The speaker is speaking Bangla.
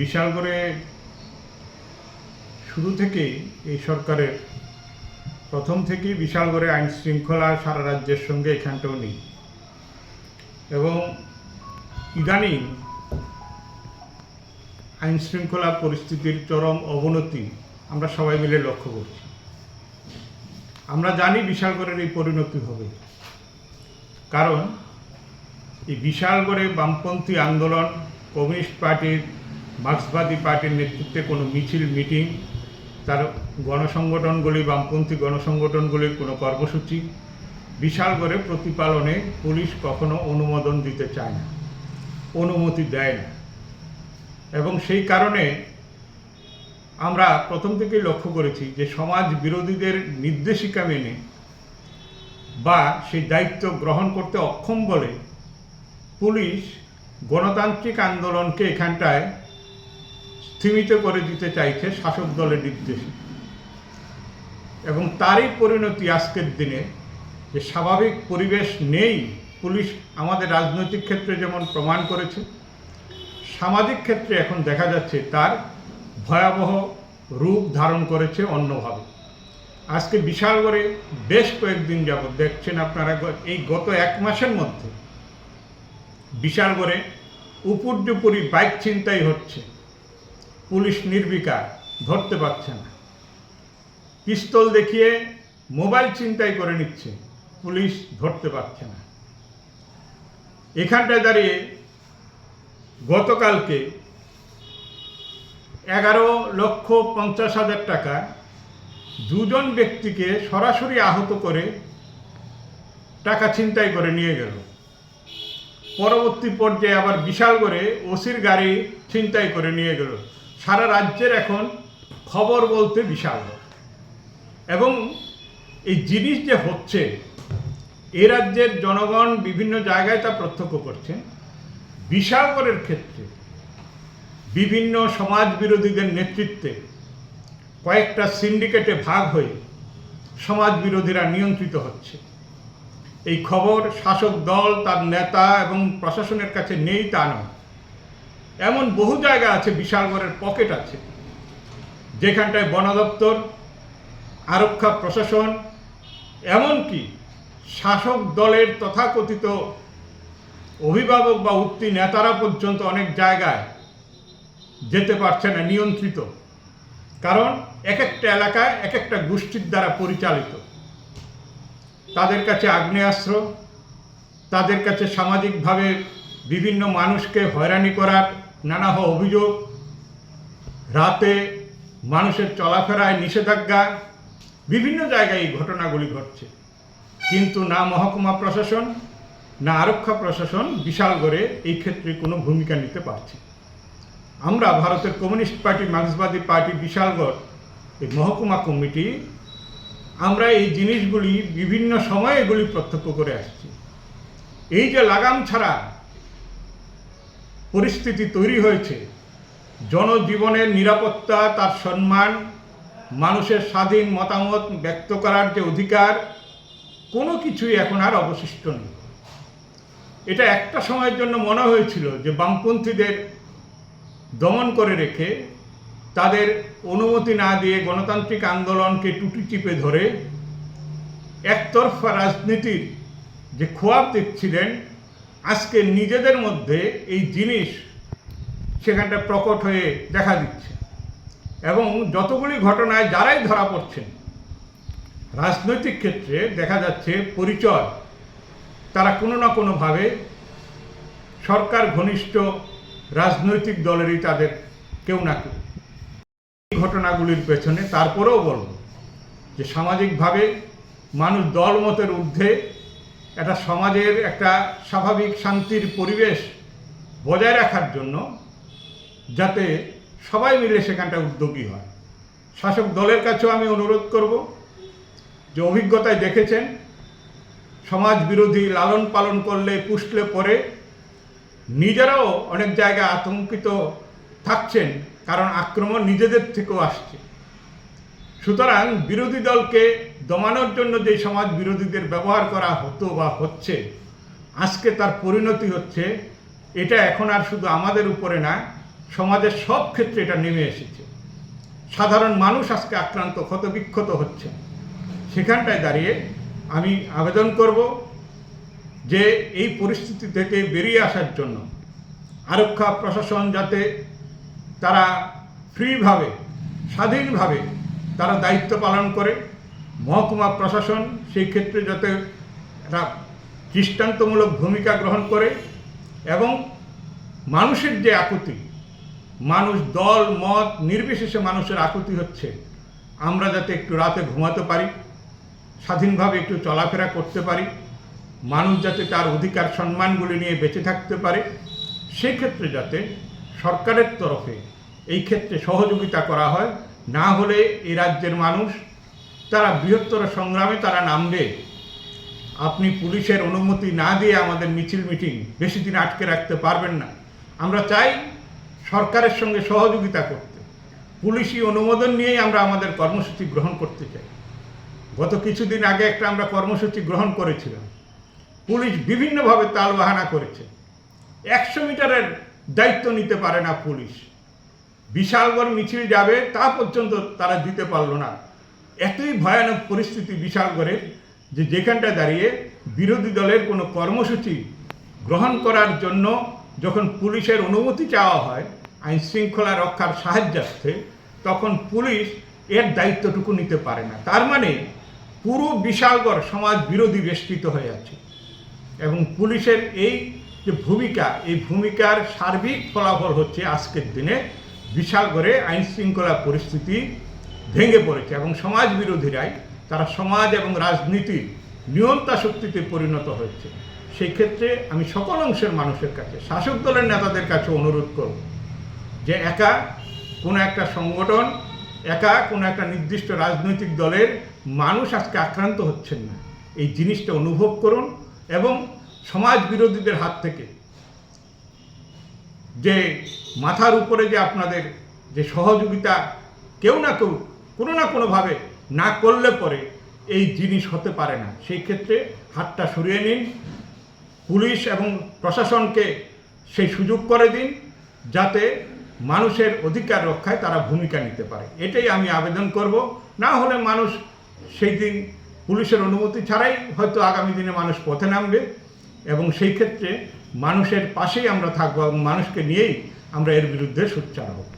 বিশাল করে শুরু থেকেই এই সরকারের প্রথম থেকেই বিশাল করে আইন শৃঙ্খলা সারা রাজ্যের সঙ্গে এখানটাও নেই। এবং ইদানিং আইন শৃঙ্খলা পরিস্থিতির চরম অবনতি আমরা সবাই মিলে লক্ষ্য করছি। আমরা জানি বিশালগড়ের এই পরিণতি হবে। কারণ এই বিশালগড়ে বামপন্থী আন্দোলন, কমিউনিস্ট পার্টির মার্ক্সবাদী পার্টির নেতৃত্বে কোনো মিছিল, মিটিং, তার গণসংগঠনগুলি বামপন্থী গণসংগঠনগুলির কোনো কর্মসূচি, বিশাল করে প্রতিপালনে পুলিশ কখনো অনুমোদন দিতে চায় না, অনুমতি দেয় না। এবং সেই কারণে আমরা প্রথম থেকেই লক্ষ্য করেছি যে সমাজ বিরোধীদের নির্দেশিকা মেনে বা সেই দায়িত্ব গ্রহণ করতে অক্ষম বলে পুলিশ গণতান্ত্রিক আন্দোলনকে এখানটায় স্থিমিত করে দিতে চাইছে শাসক দলের নির্দেশে। এবং তারই পরিণতি আজকের দিনে যে স্বাভাবিক পরিবেশ নেই, পুলিশ আমাদের রাজনৈতিক ক্ষেত্রে যেমন প্রমাণ করেছে, সামাজিক ক্ষেত্রে এখন দেখা যাচ্ছে তার ভয়াবহ রূপ ধারণ করেছে অন্যভাবে। আজকে বিশাল করে বেশ কয়েকদিন যাবৎ দেখছেন আপনারা, এই গত এক মাসের মধ্যে বিশাল করে উপর্যুপুরি বাইক ছিনতাই হচ্ছে। পুলিশ নির্বিকার, ধরতে পারছে না। পিস্তল দেখিয়ে মোবাইল চিন্তাই করে নিচ্ছে, পুলিশ ধরতে পারছে না। এখানটায় দাঁড়িয়ে গতকালকে এগারো লক্ষ পঞ্চাশ হাজার টাকা দুজন ব্যক্তিকে সরাসরি আহত করে টাকা ছিনতাই করে নিয়ে গেল। পরবর্তী পর্যায়ে আবার বিশাল করে ওসির গাড়ি ছিনতাই করে নিয়ে গেল। সারা রাজ্যের এখন খবর বলতে বিশাল এবং এই জিনিস যে হচ্ছে, এ রাজ্যের জনগণ বিভিন্ন জায়গায় তা প্রত্যক্ষ করছেন বিশালগড়ের ক্ষেত্রে বিভিন্ন সমাজ বিরোধীদের নেতৃত্বে কয়েকটা সিন্ডিকেটে ভাগ হয়ে সমাজ বিরোধীরা নিয়ন্ত্রিত হচ্ছে। এই খবর শাসক দল, তার নেতা এবং প্রশাসনের কাছে নেই তা নয়। এমন বহু জায়গা আছে বিশালগড়ের পকেট আছে। যেখানটায় বন দপ্তর, আরক্ষা প্রশাসন, এমনকি শাসক দলের তথাকথিত অভিভাবক বা উঠতি নেতারা পর্যন্ত অনেক জায়গায় যেতে পারছে না, নিয়ন্ত্রিত। কারণ এক একটা এলাকায় এক একটা গোষ্ঠীর দ্বারা পরিচালিত। তাদের কাছে আগ্নেয়াস্ত্র, তাদের কাছে সামাজিকভাবে বিভিন্ন মানুষকে হয়রানি করার নানা অভিযোগ, রাতে মানুষের চলাফেরায় নিষেধাজ্ঞা, বিভিন্ন জায়গায় এই ঘটনাগুলি ঘটছে। কিন্তু না মহকুমা প্রশাসন, না আরক্ষা প্রশাসন বিশালগড়ে এই ক্ষেত্রে কোনো ভূমিকা নিতে পারছে আমরা ভারতের কমিউনিস্ট পার্টি, মার্ক্সবাদী পার্টি, বিশালগড়, এই মহকুমা কমিটি, আমরা এই জিনিসগুলি বিভিন্ন সময়ে এগুলি প্রত্যক্ষ করে আসছি। এই যে লাগাম ছাড়া পরিস্থিতি তৈরি হয়েছে। জনজীবনের নিরাপত্তা, তার সম্মান, মানুষের স্বাধীন মতামত ব্যক্ত করার যে অধিকার, কোনো কিছুই এখন আর অবশিষ্ট নেই। এটা একটা সময়ের জন্য মনে হয়েছিল যে বামপন্থীদের দমন করে রেখে তাদের অনুমতি না দিয়ে গণতান্ত্রিক আন্দোলনকে টুটি চিপে ধরে একতরফা রাজনীতির যে খোয়াব দেখছিলেন আজকে নিজেদের মধ্যে এই জিনিস সেখানটা প্রকট হয়ে দেখা দিচ্ছে। এবং যতগুলি ঘটনায় যারাই ধরা পড়ছেন, রাজনৈতিক ক্ষেত্রে দেখা যাচ্ছে পরিচয়, তারা কোনো না কোনোভাবে সরকার ঘনিষ্ঠ রাজনৈতিক দলেরই তাদের কেউ না কেউ। এই ঘটনাগুলির পেছনে তারপরেও বলব যে সামাজিকভাবে মানুষ দলমতের ঊর্ধ্বে একটা সমাজের একটা স্বাভাবিক শান্তির পরিবেশ বজায় রাখার জন্য যাতে সবাই মিলে সেখানটা উদ্যোগী হয়। শাসক দলের কাছেও আমি অনুরোধ করব যে অভিজ্ঞতায় দেখেছেন, সমাজ বিরোধী লালন পালন করলে পুষলে পরে নিজেরাও অনেক জায়গায় আতঙ্কিত থাকছেন, কারণ আক্রমণ নিজেদের থেকেও আসছে। সুতরাং বিরোধী দলকে দমানোর জন্য যে সমাজ বিরোধীদের ব্যবহার করা হতো বা হচ্ছে, আজকে তার পরিণতি হচ্ছে, এটা এখন আর শুধু আমাদের উপরে না, সমাজের সব ক্ষেত্রে এটা নেমে এসেছে। সাধারণ মানুষ আজকে আক্রান্ত, ক্ষতবিক্ষত হচ্ছে। সেখানটায় দাঁড়িয়ে আমি আবেদন করব যে এই পরিস্থিতি থেকে বেরিয়ে আসার জন্য আরক্ষা, প্রশাসন যাতে তারা ফ্রিভাবে, স্বাধীনভাবে তারা দায়িত্ব পালন করে মহকুমা প্রশাসন সেই ক্ষেত্রে যাতে একটা দৃষ্টান্তমূলক ভূমিকা গ্রহণ করে এবং মানুষের যে আকুতি, মানুষ দল, মত, নির্বিশেষে মানুষের আকুতি হচ্ছে, আমরা যাতে একটু রাতে ঘুমাতে পারি, স্বাধীনভাবে একটু চলাফেরা করতে পারি, মানুষ যাতে তার অধিকার সম্মানগুলি নিয়ে বেঁচে থাকতে পারে সেক্ষেত্রে যাতে সরকারের তরফে এই ক্ষেত্রে সহযোগিতা করা হয়, না হলে এই রাজ্যের মানুষ তারা বৃহত্তর সংগ্রামে তারা নামবে। আপনি পুলিশের অনুমতি না দিয়ে আমাদের মিছিল মিটিং বেশি দিন আটকে রাখতে পারবেন না। আমরা চাই সরকারের সঙ্গে সহযোগিতা করতে। পুলিশি অনুমোদন নিয়েই আমরা আমাদের কর্মসূচি গ্রহণ করতে চাই। গত কিছুদিন আগে একটা আমরা কর্মসূচি গ্রহণ করেছিলাম। পুলিশ বিভিন্নভাবে তালবাহানা করেছে। একশো মিটারের দায়িত্ব নিতে পারে না পুলিশ। বিশালগড় মিছিল যাবে তা পর্যন্ত তারা দিতে পারল না। এতই ভয়ানক পরিস্থিতি বিশালগড়ের যে যেখানটা দাঁড়িয়ে বিরোধী দলের কোনো কর্মসূচি গ্রহণ করার জন্য যখন পুলিশের অনুমতি চাওয়া হয়, আইন শৃঙ্খলা রক্ষার সাহায্যার্থে, তখন পুলিশ এর দায়িত্বটুকু নিতে পারে না। তার মানে পুরো বিশালগড় সমাজ বিরোধী বেষ্টিত হয়ে আছে এবং পুলিশের এই যে ভূমিকা, এই ভূমিকার সার্বিক ফলাফল হচ্ছে আজকের দিনে বিশালগড়ে আইন শৃঙ্খলা পরিস্থিতি ভেঙে পড়েছে এবং সমাজ বিরোধীরাই তারা সমাজ এবং রাজনীতির নিয়ন্তা শক্তিতে পরিণত হয়েছে। সেই ক্ষেত্রে আমি সকল অংশের মানুষের কাছে, শাসক দলের নেতাদের কাছে অনুরোধ করব যে একা কোনো একটা সংগঠন, একা কোনো একটা নির্দিষ্ট রাজনৈতিক দলের মানুষ আজকে আক্রান্ত হচ্ছেন না। এই জিনিসটা অনুভব করুন এবং সমাজ বিরোধীদের হাত থেকে যে মাথার উপরে যে আপনাদের যে সহযোগিতা, কেউ না কেউ কোনো না কোনোভাবে না করলে পরে এই জিনিস হতে পারে না। সেই ক্ষেত্রে হাতটা সরিয়ে নিন, পুলিশ এবং প্রশাসনকে সেই সুযোগ করে দিন যাতে মানুষের অধিকার রক্ষায় তারা ভূমিকা নিতে পারে। এটাই আমি আবেদন করব। না হলে মানুষ সেই দিন পুলিশের অনুমতি ছাড়াই হয়তো আগামী দিনে মানুষ পথে নামবে এবং সেই ক্ষেত্রে মানুষের পাশেই আমরা থাকব এবং মানুষকে নিয়েই আমরা এর বিরুদ্ধে সোচ্চার হব।